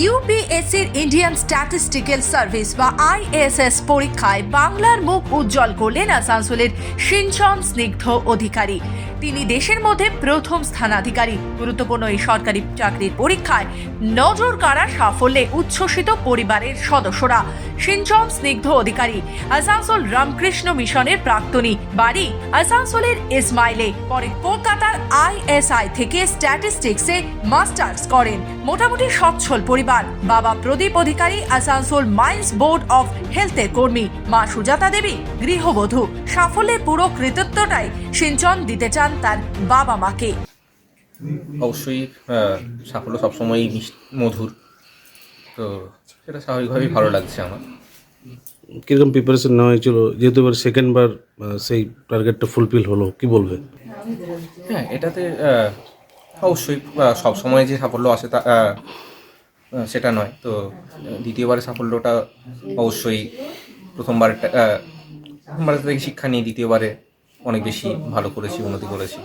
ইউপিএসসির Indian statistical service বা ISS পরীক্ষায় বাংলার মুখ উজ্জ্বল করলেন আসানসোলের সিঞ্চন স্নিগ্ধ অধিকারী। তিনি দেশের মধ্যে প্রথম স্থানাধিকারী। গুরুত্বপূর্ণ এই সরকারি চাকরির পরীক্ষায় নজর কাড়া সাফল্যে উচ্ছ্বসিত পরিবারের সদস্যরা। সিঞ্চন স্নিগ্ধ অধিকারী আসানসোল রামকৃষ্ণ মিশনের প্রাক্তনী বাড়ি আসানসোলের ইসমাইলে, পরে কলকাতার আইএসআই থেকে স্ট্যাটিস্টিক্সে মাস্টার্স করেন। মোটামুটি সচ্ছল পরিবার। বাবা Pradip Adhikari Asansol mines board of হেলথের কর্মী। মা সুজাতা দেবী গৃহবধূ। সাফল্যের পুরো কৃতিত্বটাই সিঞ্চন দিতে চান তার বাবা মাকে। অবশ্যই সাফল্য সবসময়ই মধুর। তো সেটা স্বাভাবিকভাবেই ভালো লাগছে আমার। কীরকম প্রিপারেশন নেওয়া হয়েছিল? যেহেতু এবার সেকেন্ড বার সেই টার্গেটটা ফুলফিল হলো কি বলবে? হ্যাঁ এটাতে অবশ্যই সবসময় যে সাফল্য আসে তা সেটা নয়। তো দ্বিতীয়বারের সাফল্যটা অবশ্যই প্রথমবার প্রথমবার থেকে শিক্ষা নিয়ে দ্বিতীয়বারে অনেক বেশি ভালো করেছি, উন্নতি করেছি।